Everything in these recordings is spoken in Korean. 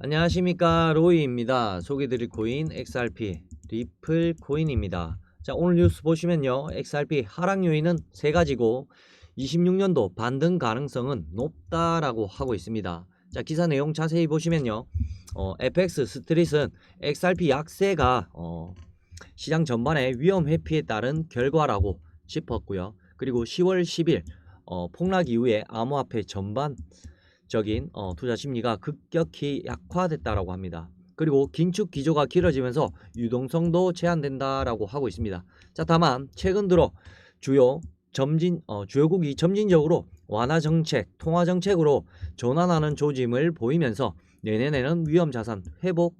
안녕하십니까 로이입니다. 소개드릴 코인 XRP 리플 코인입니다. 자 오늘 뉴스 보시면요 XRP 하락 요인은 세 가지고 26년도 반등 가능성은 높다라고 하고 있습니다. 자 기사 내용 자세히 보시면요 어, FX 스트릿은 XRP 약세가 어, 시장 전반의 위험 회피에 따른 결과라고 짚었고요. 그리고 10월 10일 어, 폭락 이후에 암호화폐 전반 적인 어, 투자 심리가 급격히 약화됐다라고 합니다. 그리고 긴축 기조가 길어지면서 유동성도 제한된다라고 하고 있습니다. 자, 다만 최근 들어 주요 점진 어, 주요국이 점진적으로 완화 정책, 통화 정책으로 전환하는 조짐을 보이면서 내년에는 위험 자산 회복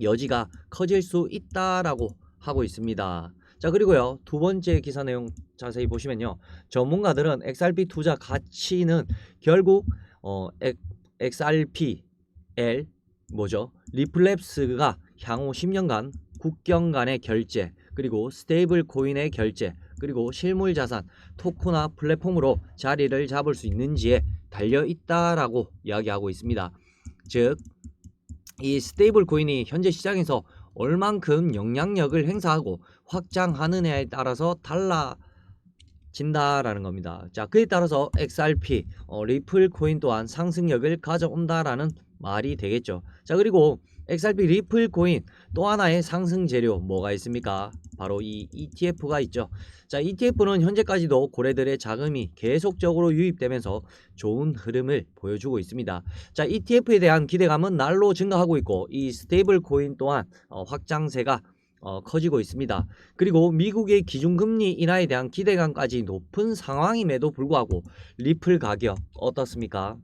여지가 커질 수 있다라고 하고 있습니다. 자, 그리고요. 두 번째 기사 내용 자세히 보시면요. 전문가들은 XRP 투자 가치는 결국 어, XRPL 뭐죠? 리플랩스가 향후 10년간 국경 간의 결제 그리고 스테이블 코인의 결제 그리고 실물 자산 토크나 플랫폼으로 자리를 잡을 수 있는지에 달려 있다라고 이야기하고 있습니다. 즉 이 스테이블 코인이 현재 시장에서 얼만큼 영향력을 행사하고 확장하느냐에 따라서 달라 진다라는 겁니다. 자, 그에 따라서 XRP, 어, 리플 코인 또한 상승력을 가져온다라는 말이 되겠죠. 자, 그리고 XRP 리플 코인 또 하나의 상승 재료 뭐가 있습니까? 바로 이 ETF가 있죠. 자, ETF는 현재까지도 고래들의 자금이 계속적으로 유입되면서 좋은 흐름을 보여주고 있습니다. 자, ETF에 대한 기대감은 날로 증가하고 있고 이 스테이블 코인 또한 어, 확장세가 어, 커지고 있습니다. 그리고 미국의 기준금리 인하에 대한 기대감까지 높은 상황임에도 불구하고 리플 가격 어떻습니까?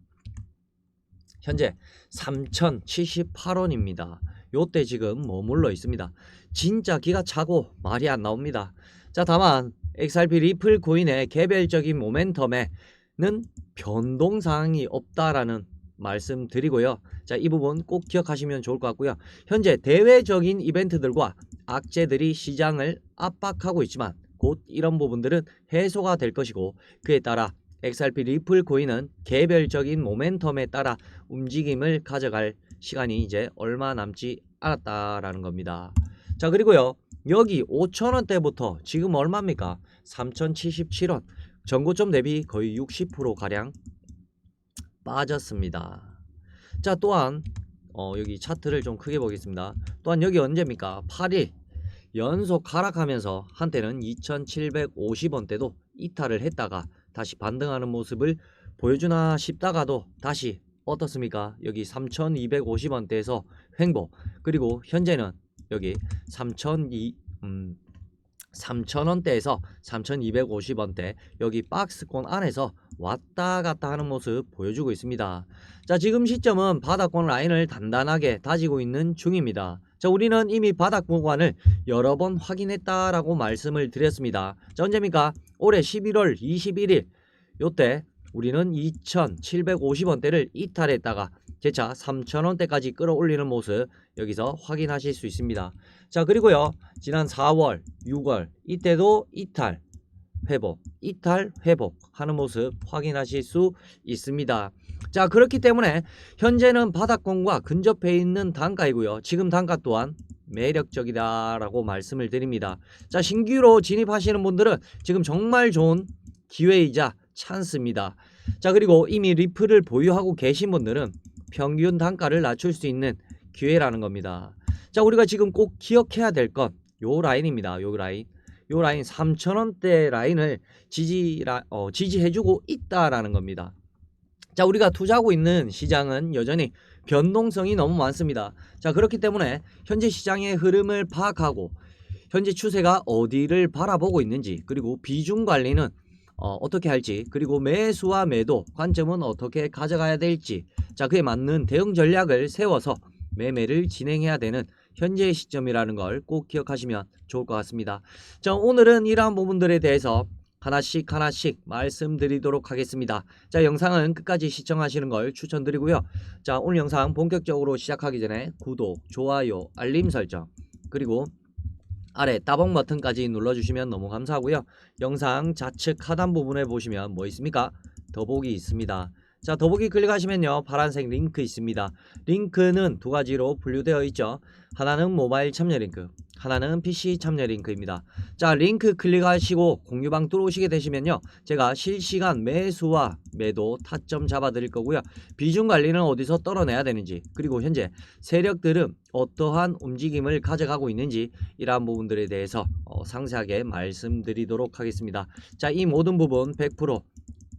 현재 3,078원입니다. 요때 지금 머물러 있습니다. 진짜 기가 차고 말이 안 나옵니다. 자, 다만 XRP 리플 코인의 개별적인 모멘텀에는 변동 사항이 없다라는 말씀 드리고요. 자, 이 부분 꼭 기억하시면 좋을 것 같고요. 현재 대외적인 이벤트들과 악재들이 시장을 압박하고 있지만 곧 이런 부분들은 해소가 될 것이고 그에 따라 XRP 리플 코인은 개별적인 모멘텀에 따라 움직임을 가져갈 시간이 이제 얼마 남지 않았다라는 겁니다. 자 그리고요 여기 5천원대부터 지금 얼마입니까? 3077원 전고점 대비 거의 60% 가량 빠졌습니다. 자 또한 어, 여기 차트를 좀 크게 보겠습니다. 또한 여기 언제입니까? 8일 연속 하락하면서 한때는 2750원대도 이탈을 했다가 다시 반등하는 모습을 보여주나 싶다가도 다시 어떻습니까? 여기 3250원대에서 횡보 그리고 현재는 여기 3002 음, 3,000원대에서 3,250원대 여기 박스권 안에서 왔다 갔다 하는 모습 보여주고 있습니다. 자 지금 시점은 바닥권 라인을 단단하게 다지고 있는 중입니다. 자 우리는 이미 바닥 구간을 여러 번 확인했다라고 말씀을 드렸습니다. 자 언제입니까? 올해 11월 21일 요때 우리는 2,750원대를 이탈했다가 재차 3,000원대까지 끌어올리는 모습 여기서 확인하실 수 있습니다. 자 그리고요 지난 4월 6월 이때도 이탈 회복 이탈 회복 하는 모습 확인하실 수 있습니다. 자 그렇기 때문에 현재는 바닥권과 근접해 있는 단가이고요. 지금 단가 또한 매력적이다라고 말씀을 드립니다. 자 신규로 진입하시는 분들은 지금 정말 좋은 기회이자 찬스입니다. 자 그리고 이미 리플을 보유하고 계신 분들은 평균 단가를 낮출 수 있는 기회라는 겁니다. 자 우리가 지금 꼭 기억해야 될 건 요 라인입니다. 요 라인. 요 라인 3천원대 라인을 지지라, 어, 지지해주고 있다라는 겁니다. 자 우리가 투자하고 있는 시장은 여전히 변동성이 너무 많습니다. 자 그렇기 때문에 현재 시장의 흐름을 파악하고 현재 추세가 어디를 바라보고 있는지 그리고 비중 관리는 어, 어떻게 할지 그리고 매수와 매도 관점은 어떻게 가져가야 될지 자 그에 맞는 대응 전략을 세워서 매매를 진행해야 되는 현재의 시점이라는 걸 꼭 기억하시면 좋을 것 같습니다. 자, 오늘은 이러한 부분들에 대해서 하나씩 하나씩 말씀드리도록 하겠습니다. 자, 영상은 끝까지 시청하시는 걸 추천드리고요. 자, 오늘 영상 본격적으로 시작하기 전에 구독, 좋아요, 알림 설정, 그리고 아래 따봉 버튼까지 눌러주시면 너무 감사하고요. 영상 좌측 하단 부분에 보시면 뭐 있습니까? 더보기 있습니다. 자, 더보기 클릭하시면요. 파란색 링크 있습니다. 링크는 두 가지로 분류되어 있죠. 하나는 모바일 참여 링크, 하나는 PC 참여 링크입니다. 자, 링크 클릭하시고 공유방 들어오시게 되시면요. 제가 실시간 매수와 매도 타점 잡아 드릴 거고요. 비중 관리는 어디서 떨어내야 되는지, 그리고 현재 세력들은 어떠한 움직임을 가져가고 있는지 이러한 부분들에 대해서 어, 상세하게 말씀드리도록 하겠습니다. 자, 이 모든 부분 100%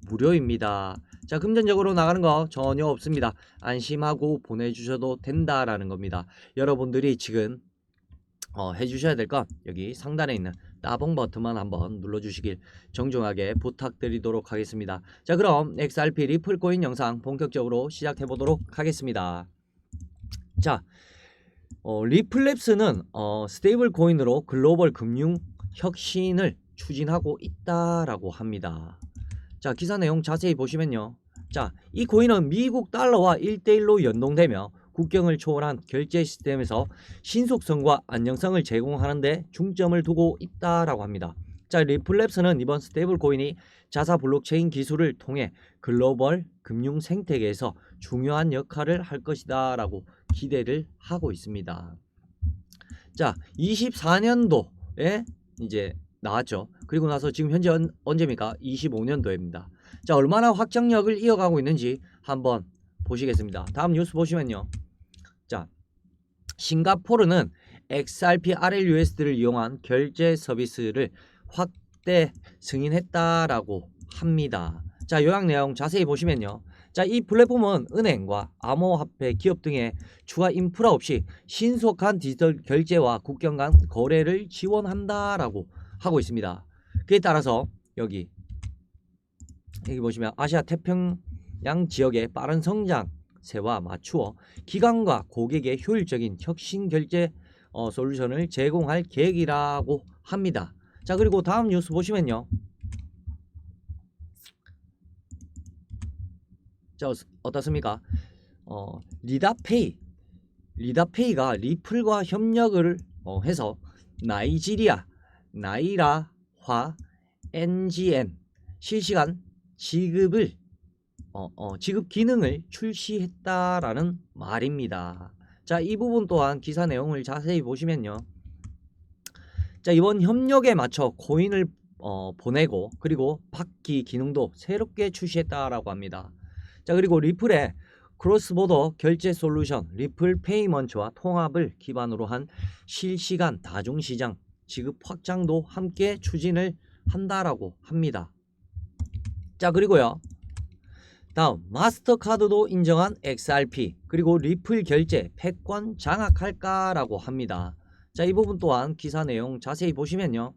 무료입니다. 자, 금전적으로 나가는 거 전혀 없습니다. 안심하고 보내주셔도 된다라는 겁니다. 여러분들이 지금 어, 해주셔야 될 건 여기 상단에 있는 따봉 버튼만 한번 눌러주시길 정중하게 부탁드리도록 하겠습니다. 자, 그럼 XRP 리플 코인 영상 본격적으로 시작해 보도록 하겠습니다. 자, 어, 리플랩스는 어, 스테이블 코인으로 글로벌 금융 혁신을 추진하고 있다라고 합니다. 자, 기사 내용 자세히 보시면요. 자, 이 코인은 미국 달러와 1대1로 연동되며 국경을 초월한 결제 시스템에서 신속성과 안정성을 제공하는데 중점을 두고 있다라고 합니다. 자, 리플랩스는 이번 스테이블 코인이 자사 블록체인 기술을 통해 글로벌 금융 생태계에서 중요한 역할을 할 것이다라고 기대를 하고 있습니다. 자, 24년도에 이제 나왔죠. 그리고 나서 지금 현재 언, 언제입니까? 25년도입니다. 자, 얼마나 확장력을 이어가고 있는지 한번 보시겠습니다. 다음 뉴스 보시면요. 자, 싱가포르는 XRP RLUSD를 이용한 결제 서비스를 확대 승인했다라고 합니다. 자, 요약 내용 자세히 보시면요. 자, 이 플랫폼은 은행과 암호화폐 기업 등의 추가 인프라 없이 신속한 디지털 결제와 국경 간 거래를 지원한다라고 하고 있습니다. 그에 따라서 여기 여기 보시면 아시아 태평양 지역의 빠른 성장세와 맞추어 기관과 고객의 효율적인 혁신 결제 어, 솔루션을 제공할 계획이라고 합니다. 자 그리고 다음 뉴스 보시면요. 자 어- 어떻습니까? 어, 리다페이 리다페이가 리플과 협력을 어, 해서 나이지리아 나이라화 NGN 실시간 지급을 어, 어, 지급 기능을 출시했다라는 말입니다. 자, 이 부분 또한 기사 내용을 자세히 보시면요. 자, 이번 협력에 맞춰 코인을 어, 보내고 그리고 받기 기능도 새롭게 출시했다라고 합니다. 자, 그리고 리플의 크로스보더 결제 솔루션 리플 페이먼트와 통합을 기반으로 한 실시간 다중시장 지급 확장도 함께 추진을 한다라고 합니다. 자, 그리고요. 다음 마스터카드도 인정한 XRP 그리고 리플 결제 패권 장악할까라고 합니다. 자, 이 부분 또한 기사 내용 자세히 보시면요.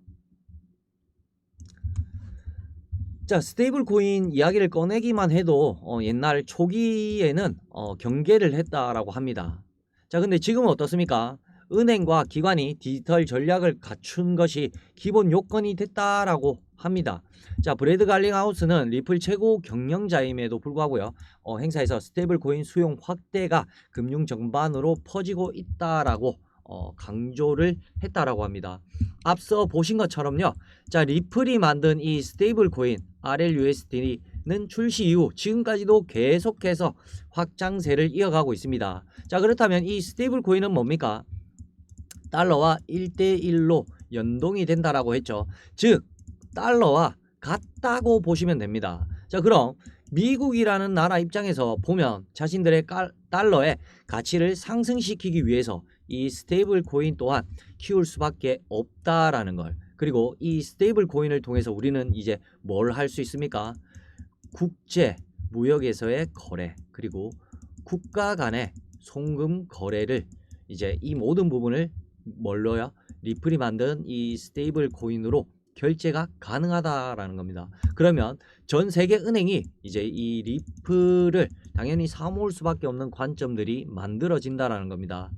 자, 스테이블 코인 이야기를 꺼내기만 해도 어, 옛날 초기에는 어, 경계를 했다라고 합니다. 자, 근데 지금은 어떻습니까? 은행과 기관이 디지털 전략을 갖춘 것이 기본 요건이 됐다라고 합니다. 자, 브래드 갈링하우스는 리플 최고 경영자임에도 불구하고요. 어, 행사에서 스테이블 코인 수용 확대가 금융 전반으로 퍼지고 있다라고 어, 강조를 했다라고 합니다. 앞서 보신 것처럼요. 자, 리플이 만든 이 스테이블 코인 RLUSD는 출시 이후 지금까지도 계속해서 확장세를 이어가고 있습니다. 자, 그렇다면 이 스테이블 코인은 뭡니까? 달러와 1대1로 연동이 된다라고 했죠. 즉, 달러와 같다고 보시면 됩니다. 자, 그럼 미국이라는 나라 입장에서 보면 자신들의 깔, 달러의 가치를 상승시키기 위해서 이 스테이블 코인 또한 키울 수밖에 없다라는 걸. 그리고 이 스테이블 코인을 통해서 우리는 이제 뭘 할 수 있습니까? 국제 무역에서의 거래 그리고 국가 간의 송금 거래를 이제 이 모든 부분을 뭘로요? 리플이 만든 이 스테이블 코인으로 결제가 가능하다라는 겁니다. 그러면 전 세계 은행이 이제 이 리플을 당연히 사모을 수밖에 없는 관점들이 만들어진다라는 겁니다.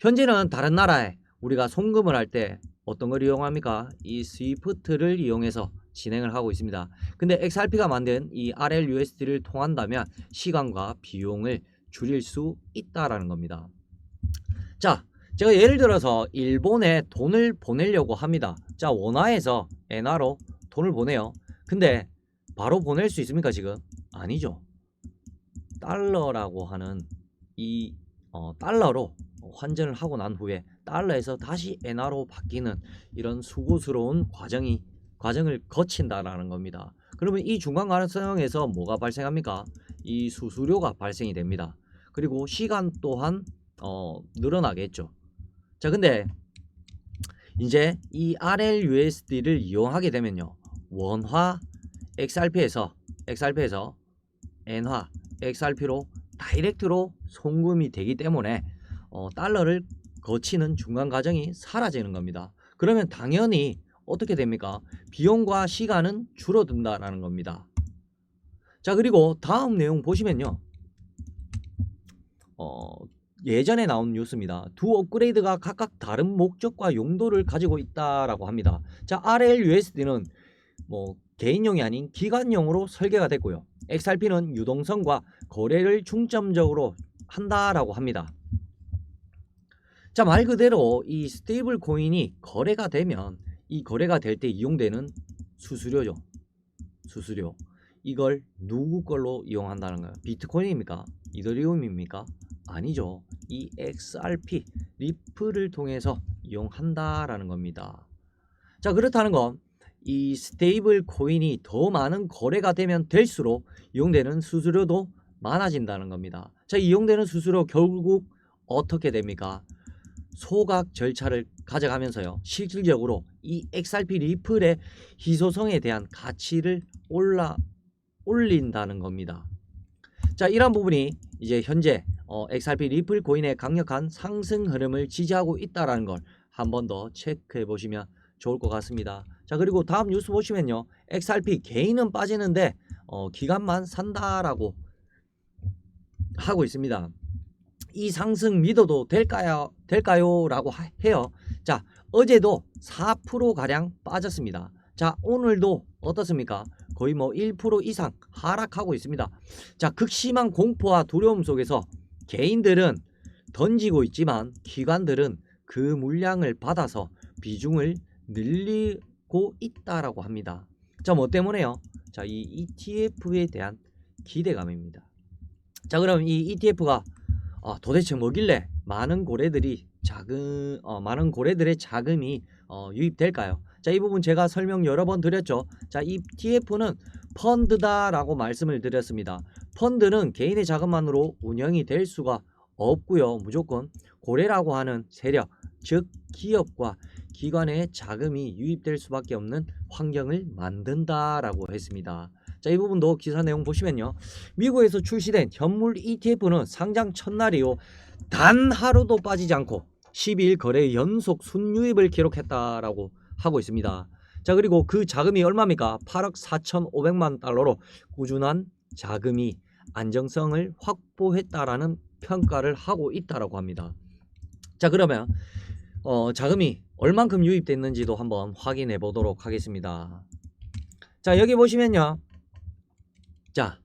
현재는 다른 나라에 우리가 송금을 할 때 어떤 걸 이용합니까? 이 스위프트를 이용해서 진행을 하고 있습니다. 근데 XRP가 만든 이 RLUSD를 통한다면 시간과 비용을 줄일 수 있다라는 겁니다. 자, 제가 예를 들어서 일본에 돈을 보내려고 합니다. 자, 원화에서 엔화로 돈을 보내요. 근데 바로 보낼 수 있습니까, 지금? 아니죠. 달러라고 하는 이 어, 달러로 환전을 하고 난 후에 달러에서 다시 엔화로 바뀌는 이런 수고스러운 과정이 과정을 거친다라는 겁니다. 그러면 이 중간 과정에서 뭐가 발생합니까? 이 수수료가 발생이 됩니다. 그리고 시간 또한 어, 늘어나겠죠. 자, 근데 이제 이 RLUSD를 이용하게 되면요. 원화 XRP에서 XRP에서 엔화 XRP로 다이렉트로 송금이 되기 때문에 어, 달러를 거치는 중간 과정이 사라지는 겁니다. 그러면 당연히 어떻게 됩니까? 비용과 시간은 줄어든다라는 겁니다. 자 그리고 다음 내용 보시면요. 어, 예전에 나온 뉴스입니다. 두 업그레이드가 각각 다른 목적과 용도를 가지고 있다라고 합니다. 자 RLUSD는 뭐 개인용이 아닌 기관용으로 설계가 됐고요. XRP는 유동성과 거래를 중점적으로 한다라고 합니다. 자, 말 그대로 이 스테이블 코인이 거래가 되면 이 거래가 될 때 이용되는 수수료죠. 수수료. 이걸 누구 걸로 이용한다는 거예요? 비트코인입니까? 이더리움입니까? 아니죠. 이 XRP 리플을 통해서 이용한다라는 겁니다. 자, 그렇다는 건 이 스테이블 코인이 더 많은 거래가 되면 될수록 이용되는 수수료도 많아진다는 겁니다. 자, 이용되는 수수료 결국 어떻게 됩니까? 소각 절차를 가져가면서요. 실질적으로 이 XRP 리플의 희소성에 대한 가치를 올라 올린다는 겁니다. 자, 이러한 부분이 이제 현재 어, XRP 리플 코인의 강력한 상승 흐름을 지지하고 있다라는 걸 한 번 더 체크해 보시면 좋을 것 같습니다. 자, 그리고 다음 뉴스 보시면요. XRP 개인은 빠지는데 어, 기간만 산다라고 하고 있습니다. 이 상승 믿어도 될까요? 될까요? 라고 하- 해요. 자, 어제도 4% 가량 빠졌습니다. 자, 오늘도 어떻습니까? 거의 뭐 1% 이상 하락하고 있습니다. 자, 극심한 공포와 두려움 속에서 개인들은 던지고 있지만 기관들은 그 물량을 받아서 비중을 늘리고 있다라고 합니다. 자, 뭐 때문에요? 자, 이 ETF에 대한 기대감입니다. 자, 그럼 이 ETF가 아, 도대체 뭐길래 많은 고래들이 자금 어, 많은 고래들의 자금이 어, 유입될까요? 자, 이 부분 제가 설명 여러 번 드렸죠. 자, ETF는 펀드다라고 말씀을 드렸습니다. 펀드는 개인의 자금만으로 운영이 될 수가 없고요. 무조건 고래라고 하는 세력, 즉 기업과 기관의 자금이 유입될 수밖에 없는 환경을 만든다라고 했습니다. 자, 이 부분도 기사 내용 보시면요. 미국에서 출시된 현물 ETF는 상장 첫날이요. 단 하루도 빠지지 않고 12일 거래 연속 순유입을 기록했다라고 하고 있습니다. 자, 그리고 그 자금이 얼마입니까? 8억 4,500만 달러로 꾸준한 자금이 안정성을 확보했다라는 평가를 하고 있다라고 합니다. 자, 그러면 어, 자금이 얼만큼 유입됐는지도 한번 확인해 보도록 하겠습니다. 자, 여기 보시면요. 자,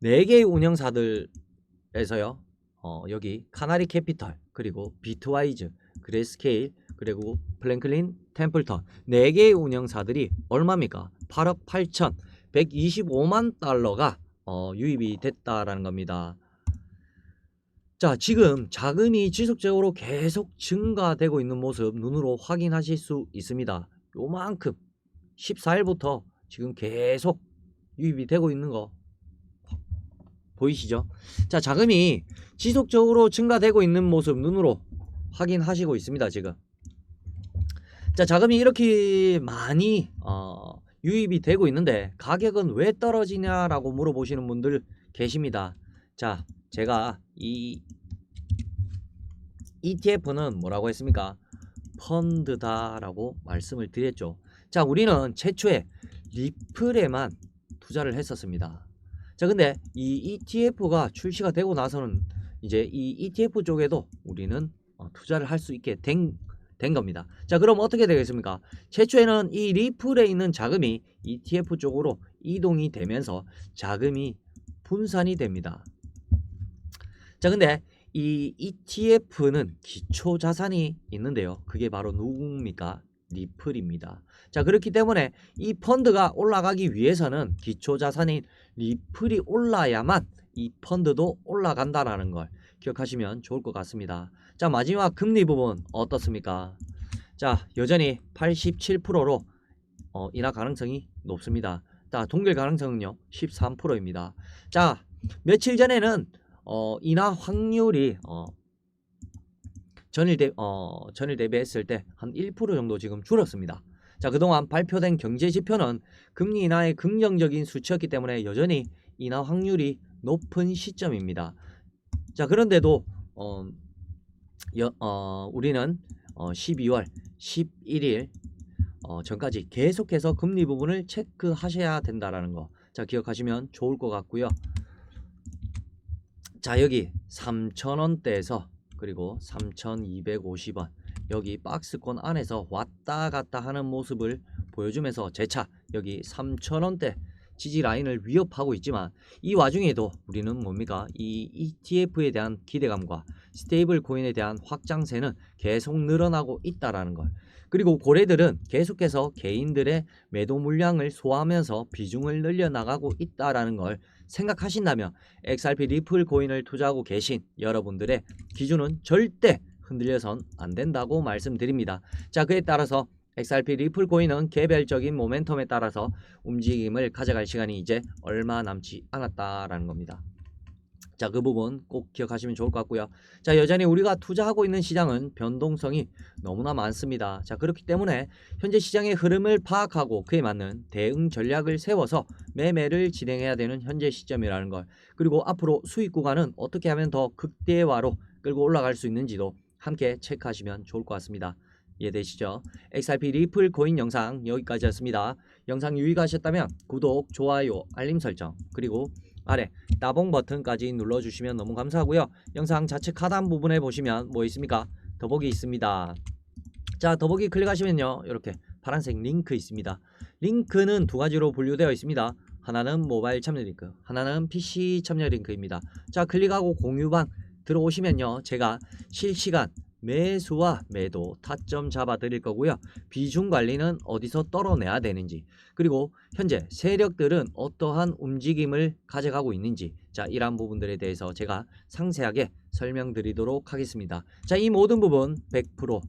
네 개의 운영사들에서요. 어, 여기 카나리 캐피털, 그리고 비트와이즈, 그레스케일, 그리고 플랭클린 템플턴 네 개의 운영사들이 얼마입니까? 8억 8천 125만 달러가 어, 유입이 됐다라는 겁니다. 자, 지금 자금이 지속적으로 계속 증가되고 있는 모습 눈으로 확인하실 수 있습니다. 요만큼 14일부터 지금 계속 유입이 되고 있는 거 보이시죠? 자, 자금이 지속적으로 증가되고 있는 모습 눈으로 확인하시고 있습니다, 지금. 자, 자금이 이렇게 많이 어, 유입이 되고 있는데 가격은 왜 떨어지냐라고 물어보시는 분들 계십니다. 자, 제가 이 ETF는 뭐라고 했습니까? 펀드다라고 말씀을 드렸죠. 자, 우리는 최초에 리플에만 투자를 했었습니다. 자, 근데 이 ETF가 출시가 되고 나서는 이제 이 ETF 쪽에도 우리는 어, 투자를 할 수 있게 된, 된 겁니다. 자, 그럼 어떻게 되겠습니까? 최초에는 이 리플에 있는 자금이 ETF 쪽으로 이동이 되면서 자금이 분산이 됩니다. 자, 근데 이 ETF는 기초 자산이 있는데요. 그게 바로 누굽니까? 리플입니다. 자, 그렇기 때문에 이 펀드가 올라가기 위해서는 기초 자산인 리플이 올라야만 이 펀드도 올라간다라는 걸 기억하시면 좋을 것 같습니다. 자, 마지막 금리 부분 어떻습니까? 자, 여전히 87%로 어, 인하 가능성이 높습니다. 자, 동결 가능성은요 13%입니다. 자, 며칠 전에는 어, 인하 확률이 어, 전일 대 어, 전일 대비했을 때 한 1% 정도 지금 줄었습니다. 자, 그동안 발표된 경제 지표는 금리 인하의 긍정적인 수치였기 때문에 여전히 인하 확률이 높은 시점입니다. 자, 그런데도 어, 여, 어, 우리는 어, 12월 11일 어, 전까지 계속해서 금리 부분을 체크하셔야 된다라는 거. 자, 기억하시면 좋을 것 같고요. 자, 여기 3,000원대에서 그리고 3,250원 여기 박스권 안에서 왔다 갔다 하는 모습을 보여주면서 재차 여기 3,000원대 지지 라인을 위협하고 있지만 이 와중에도 우리는 뭡니까? 이 ETF에 대한 기대감과 스테이블 코인에 대한 확장세는 계속 늘어나고 있다라는 걸. 그리고 고래들은 계속해서 개인들의 매도 물량을 소화하면서 비중을 늘려 나가고 있다라는 걸 생각하신다면 XRP 리플 코인을 투자하고 계신 여러분들의 기준은 절대 흔들려선 안 된다고 말씀드립니다. 자, 그에 따라서 XRP 리플 코인은 개별적인 모멘텀에 따라서 움직임을 가져갈 시간이 이제 얼마 남지 않았다라는 겁니다. 자, 그 부분 꼭 기억하시면 좋을 것 같고요. 자, 여전히 우리가 투자하고 있는 시장은 변동성이 너무나 많습니다. 자, 그렇기 때문에 현재 시장의 흐름을 파악하고 그에 맞는 대응 전략을 세워서 매매를 진행해야 되는 현재 시점이라는 걸. 그리고 앞으로 수익 구간은 어떻게 하면 더 극대화로 끌고 올라갈 수 있는지도 함께 체크하시면 좋을 것 같습니다. 이해되시죠? XRP 리플 코인 영상 여기까지였습니다. 영상 유익하셨다면 구독, 좋아요, 알림 설정 그리고 아래 따봉 버튼까지 눌러주시면 너무 감사하고요. 영상 좌측 하단 부분에 보시면 뭐 있습니까? 더보기 있습니다. 자 더보기 클릭하시면요 이렇게 파란색 링크 있습니다. 링크는 두 가지로 분류되어 있습니다. 하나는 모바일 참여 링크, 하나는 PC 참여 링크입니다. 자 클릭하고 공유방 들어오시면요 제가 실시간 매수와 매도 타점 잡아 드릴 거고요. 비중 관리는 어디서 떨어내야 되는지 그리고 현재 세력들은 어떠한 움직임을 가져가고 있는지 자 이러한 부분들에 대해서 제가 상세하게 설명드리도록 하겠습니다. 자 이 모든 부분 100%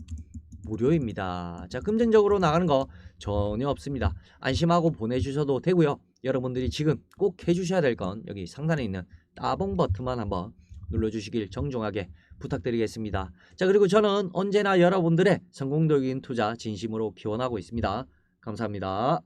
무료입니다. 자 금전적으로 나가는 거 전혀 없습니다. 안심하고 보내주셔도 되고요. 여러분들이 지금 꼭 해주셔야 될 건 여기 상단에 있는 따봉 버튼만 한번 눌러주시길 정중하게 부탁드리겠습니다. 자 그리고 저는 언제나 여러분들의 성공적인 투자 진심으로 기원하고 있습니다. 감사합니다.